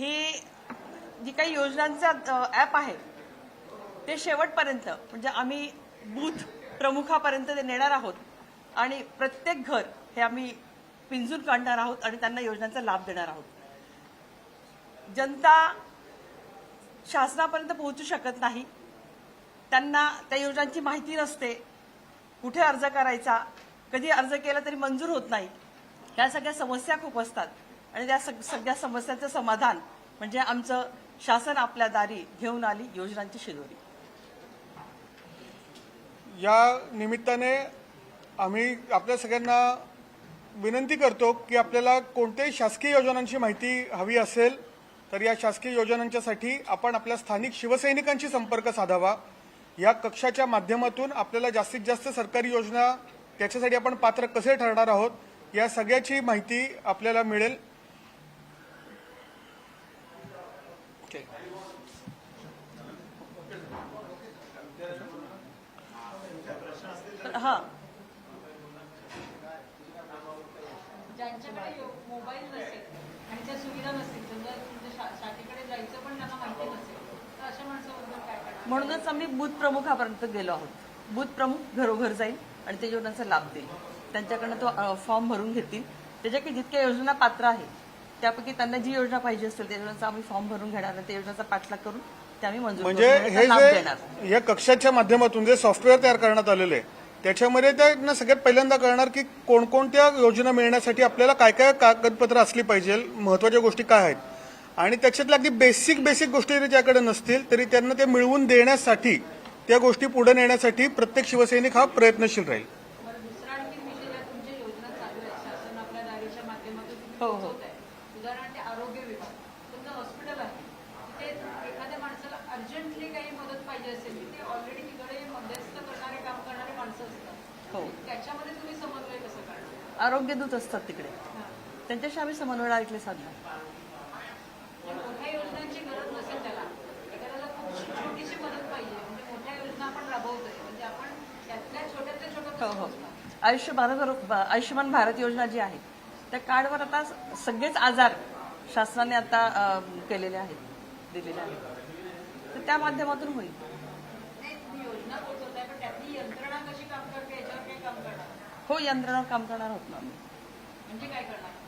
हे जी काही योजनांचा ॲप आहे ते शेवटपर्यंत म्हणजे आम्ही बूथ प्रमुखापर्यंत ते नेणार आहोत आणि प्रत्येक घर हे आम्ही पिंजून काढणार आहोत आणि त्यांना योजनांचा लाभ देणार आहोत. जनता शासनापर्यंत पोहोचू शकत नाही. त्यांना त्या योजनांची माहिती नसते. कुठे अर्ज करायचा? कधी अर्ज केला तरी मंजूर होत नाही. ह्या सगळ्या समस्या खूप असतात. आणि त्या सग- सगळ्या समस्यांचं समाधान म्हणजे आमचं शासन आपल्या दारी घेऊन आली योजनांची शिदोरी. या निमित्ताने आम्ही आपल्या सगळ्यांना विनंती करतो की आपल्याला कोणत्याही शासकीय योजनांची माहिती हवी असेल तर या शासकीय योजनांच्यासाठी आपण आपल्या स्थानिक शिवसैनिकांशी संपर्क साधावा. या कक्षाच्या माध्यमातून आपल्याला जास्तीत जास्त सरकारी योजना त्याच्यासाठी आपण पात्र कसे ठरणार आहोत या सगळ्याची माहिती आपल्याला मिळेल. हा. ज्यांच्याकडे यो- मोबाईल नसेल आणि त्या सुविधा शाखेकडे जायचं पण त्यांना माहिती नसेल तर अशा माणसाबद्दल काय करणार? म्हणूनच आम्ही बूथ प्रमुखापर्यंत गेलो आहोत. बूथ प्रमुख घरोघर जाईल आणि त्या योजनांचा लाभ देईल. त्यांच्याकडनं तो फॉर्म भरून घेतील. त्याच्या की जितक्या योजना पात्र आहे त्यापैकी त्यांना जी योजना पाहिजे असेल त्या योजनाचा आम्ही फॉर्म भरून घेणार आणि त्या योजनाचा पाठलाग करून ते आम्ही मंजूर म्हणजे करून हे त्यांना लाभ देणार. जे या कक्षाच्या माध्यमातून जे सॉफ्टवेअर तयार करण्यात आलेलं आहे त्याच्यामध्ये त्यांना सगळ्यात पहिल्यांदा कळणार की कोणकोणत्या योजना मिळण्यासाठी आपल्याला काय काय कागदपत्र असली पाहिजे महत्त्वाच्या गोष्टी काय आहेत. आणि त्याच्यातल्या अगदी बेसिक बेसिक गोष्टी जरी त्याकडे नसतील तरी त्यांना ते मिळवून देण्यासाठी त्या गोष्टी पुढे नेण्यासाठी प्रत्येक शिवसैनिक हा प्रयत्नशील राहील. बरं दुसरा आणखी विषय ज्या तुमच्या योजना चालू आहेत शासन आपल्या दारीच्या माध्यमातून तुम्ही हो, हो. पोहोचवत आहे उदाहरण ते आरोग्य विभाग तुमचं हॉस्पिटल आहे तिथे एखाद्या माणसाला अर्जंटली काही मदत पाहिजे असेल तिथे ऑलरेडी तिकडे मध्यस्थ करणारे काम करणारे माणसं असतात. हो. त्याच्यामध्ये तुम्ही समन्वय कसं करणार? आरोग्य दूत असतात तिकडे. त्यांच्याशी आम्ही समन्वय ऐकले साधला मोठ्या योजनांची गरज नसेल त्याला. एखाद्याला खूप छोटीशी मदत पाहिजे. म्हणजे मोठ्या योजना आपण राबवतोय. म्हणजे आपण त्यातल्या छोट्यातल्या छोट्या हो हो? आयुष्य भारत आयुष्यमान भारत योजना जी आहे त्या कार्डवर आता सगळेच आजार शासनाने आता केलेले आहेत दिलेले आहेत. तर त्या माध्यमातून होईल. हो यंत्रणावर काम करणार आहोत ना म्हणजे काय करणार?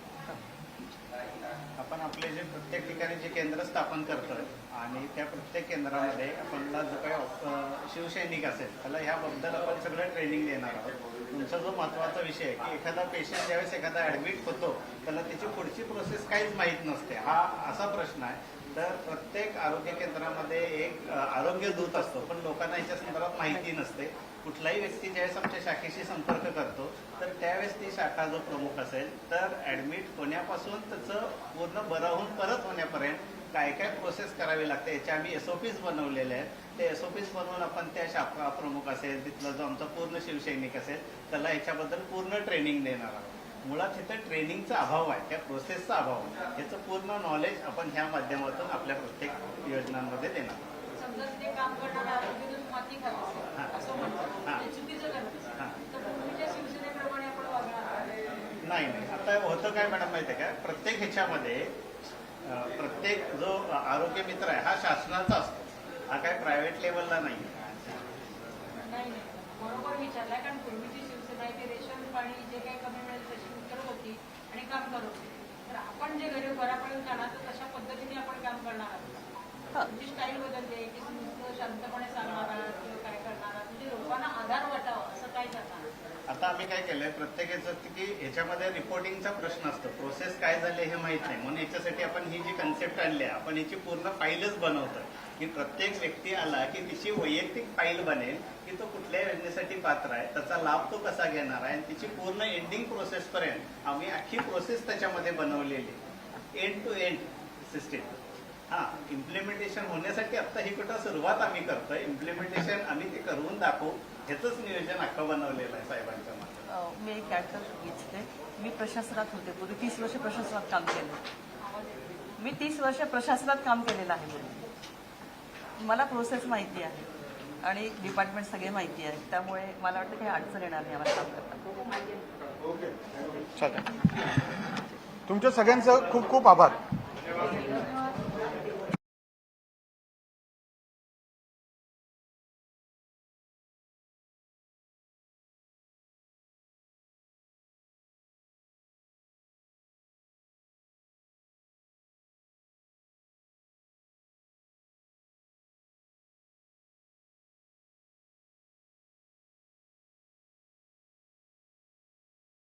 आपण आपले जे प्रत्येक ठिकाणी जे केंद्र स्थापन करतोय आणि त्या प्रत्येक केंद्रामध्ये आपल्याला जो काही शिवसैनिक असेल त्याला ह्याबद्दल आपण सगळं ट्रेनिंग देणार आहोत. तुमचा जो महत्त्वाचा विषय आहे की एखादा पेशंट ज्यावेळेस एखादा ऍडमिट होतो त्याला त्याची पुढची प्रोसेस काहीच माहीत नसते. हा असा प्रश्न आहे. तर प्रत्येक आरोग्य केंद्रामध्ये एक आरोग्य दूत असतो पण लोकांना याच्या संदर्भात माहिती नसते. कुठलाही व्यक्ती ज्यावेळेस आमच्या शाखेशी संपर्क करतो तर त्यावेळेस ती शाखा जो प्रमुख असेल तर ऍडमिट होण्यापासून त्याचं पूर्ण बरं होऊन परत होण्यापर्यंत काय काय प्रोसेस करावी लागते याच्या आम्ही एसओपीज बनवलेले आहेत. ते एसओपीज बनवून आपण त्या शाखा प्रमुख असेल तिथला जो आमचा पूर्ण शिवसैनिक असेल त्याला याच्याबद्दल पूर्ण ट्रेनिंग देणार आहोत. मुळात इथं ट्रेनिंगचा अभाव आहे त्या प्रोसेसचा अभाव आहे. याचं पूर्ण नॉलेज आपण ह्या माध्यमातून आपल्या प्रत्येक योजनांमध्ये देणार. हा. हा. नाही नाही. आता होतं काय मॅडम माहिती आहे का? प्रत्येक ह्याच्यामध्ये प्रत्येक जो आरोग्य मित्र आहे हा शासनाचा असतो. हा काय प्रायव्हेट लेवलला नाही बरोबर विचारलाय कारण पूर्वीची शिवसेना रेशन पाणी जे काही कमी मिळेल तशी उत्तर होती आणि काम करत होती तर आपण जे घरी घरापर्यंत जाणार तर तशा पद्धतीने आपण काम करणार आहोत हा. स्टाईल बदलली आहे की नुसतं शांतपणे सांगणार आहात किंवा काय करणार आहात म्हणजे लोकांना आधार वाटावा असं काय करणार आता आम्ही काय केलंय प्रत्येकाचं की ह्याच्यामध्ये रिपोर्टिंगचा प्रश्न असतो. प्रोसेस काय झाले हे माहीत नाही. म्हणून याच्यासाठी आपण ही जी कन्सेप्ट आणली आहे आपण याची पूर्ण फाईलच बनवतोय. की प्रत्येक व्यक्ती आला की तिची वैयक्तिक फाईल बनेल की तो कुठल्या योजनेसाठी पात्र आहे त्याचा लाभ तो कसा घेणार आहे आणि तिची पूर्ण एंडिंग प्रोसेस पर्यंत आम्ही अख्खी प्रोसेस त्याच्यामध्ये बनवलेली एंड टू एंड सिस्टीम हा इम्प्लिमेंटेशन होण्यासाठी आता ही कुठं सुरुवात आम्ही करतोय. इम्प्लिमेंटेशन करून दाखवू. ह्याच नियोजन अख्खं बनवलेलं आहे साहेबांच्या मागे. अं, मी एक ऍड करू इच्छिते मी प्रशासनात होते. पूर्वी तीस वर्ष प्रशासनात काम केलं. मी तीस वर्ष प्रशासनात काम केलेलं आहे मला प्रोसेस माहिती आहे. आणि डिपार्टमेंट सगळे माहिती आहे. त्यामुळे मला वाटतं काही अडचण येणार नाही आम्हाला काम चालेल. तुमच्या सगळ्यांचं खूप खूप आभार.